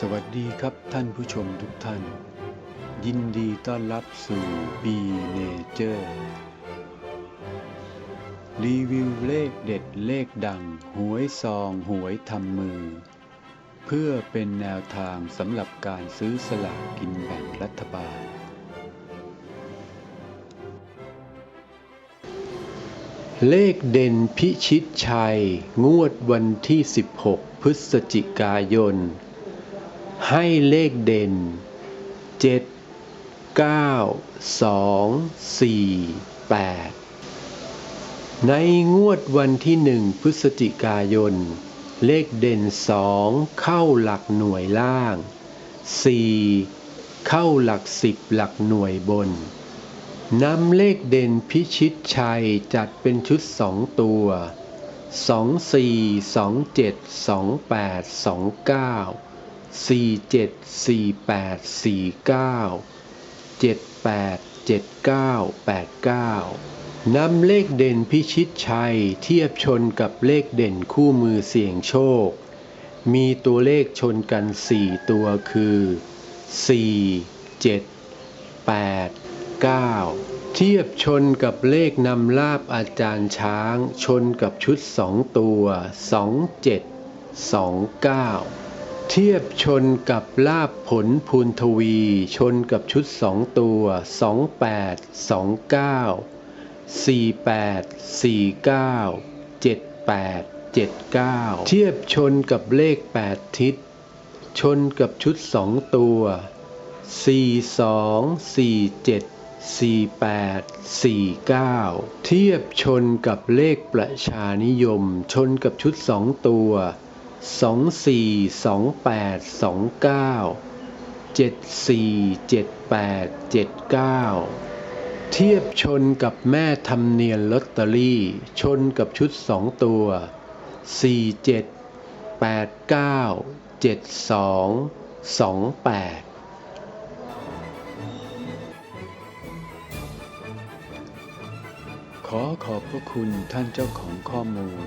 สวัสดีครับท่านผู้ชมทุกท่าน ยินดีต้อนรับสู่ B Nature รีวิวเลขเด็ดเลขดัง หวยซองหวยทำมือ เพื่อเป็นแนวทางสำหรับการซื้อสลากกินแบ่งรัฐบาล เลขเด่นพิชิตชัย งวดวันที่ 16 พฤศจิกายน ให้เลขเด่น 7 9 2 4 8 ในงวดวันที่1พฤศจิกายน เลขเด่น 2 เข้าหลักหน่วยล่าง 4 เข้าหลัก10หลักหน่วยบนนำเลขเด่นพิชิตชัยจัดเป็นชุดสองตัวสองสี่ สี่เจ็ดสี่แปดสี่เก้าเจ็ดแปดเจ็ดเก้าแปดเก้านำเลขเด่นพิชิตชัยเทียบชนกับเลขเด่นคู่มือเสี่ยงโชค มีตัวเลขชนกันสี่ตัวคือสี่เจ็ดแปด9เทียบชนกับเลขนำลาบอาจารย์ช้าง ชนกับชุด 2 ตัว 27 29 เทียบชนกับลาบผลพูนทวี ชนกับชุด2ตัว 28 29 48 49 78 79 เทียบชนกับเลข 8 ทิศ ชนกับชุด2ตัวสี่สองสี่เจ็ดสี่แปดสี่เก้าเทียบชนกับเลขประชานิยม ชนกับชุดสองตัว สองสี่สองแปดสองเก้าเจ็ดสี่เจ็ดแปดเจ็ดเก้าเทียบชนกับแม่ทำเนียนลอตเตอรี่ ชนกับชุดสองตัวสี่เจ็ดแปดเก้าเจ็ดสองสองแปดขอขอบพระคุณท่านเจ้าของข้อมูล